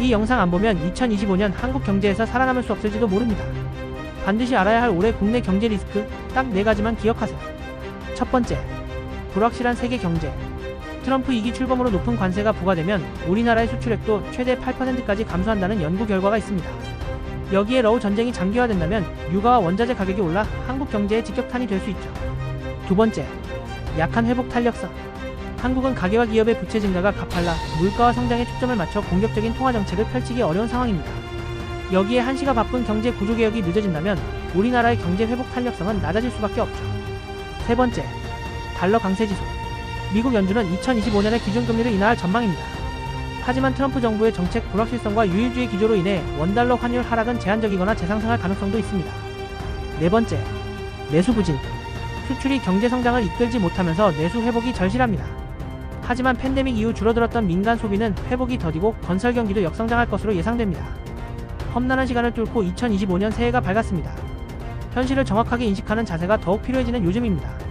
이 영상 안 보면 2025년 한국 경제에서 살아남을 수 없을지도 모릅니다. 반드시 알아야 할 올해 국내 경제 리스크 딱 네 가지만 기억하세요. 첫 번째, 불확실한 세계 경제. 트럼프 2기 출범으로 높은 관세가 부과되면 우리나라의 수출액도 최대 8%까지 감소한다는 연구 결과가 있습니다. 여기에 러우 전쟁이 장기화된다면 유가와 원자재 가격이 올라 한국 경제에 직격탄이 될 수 있죠. 두 번째, 약한 회복 탄력성. 한국은 가계와 기업의 부채 증가가 가팔라 물가와 성장에 초점을 맞춰 공격적인 통화 정책을 펼치기 어려운 상황입니다. 여기에 한시가 바쁜 경제 구조 개혁이 늦어진다면 우리나라의 경제 회복 탄력성은 낮아질 수밖에 없죠. 세 번째, 달러 강세 지속. 미국 연준은 2025년에 기준금리를 인하할 전망입니다. 하지만 트럼프 정부의 정책 불확실성과 유일주의 기조로 인해 원달러 환율 하락은 제한적이거나 재상승할 가능성도 있습니다. 네 번째, 내수 부진. 수출이 경제 성장을 이끌지 못하면서 내수 회복이 절실합니다. 하지만 팬데믹 이후 줄어들었던 민간 소비는 회복이 더디고 건설 경기도 역성장할 것으로 예상됩니다. 험난한 시간을 뚫고 2025년 새해가 밝았습니다. 현실을 정확하게 인식하는 자세가 더욱 필요해지는 요즘입니다.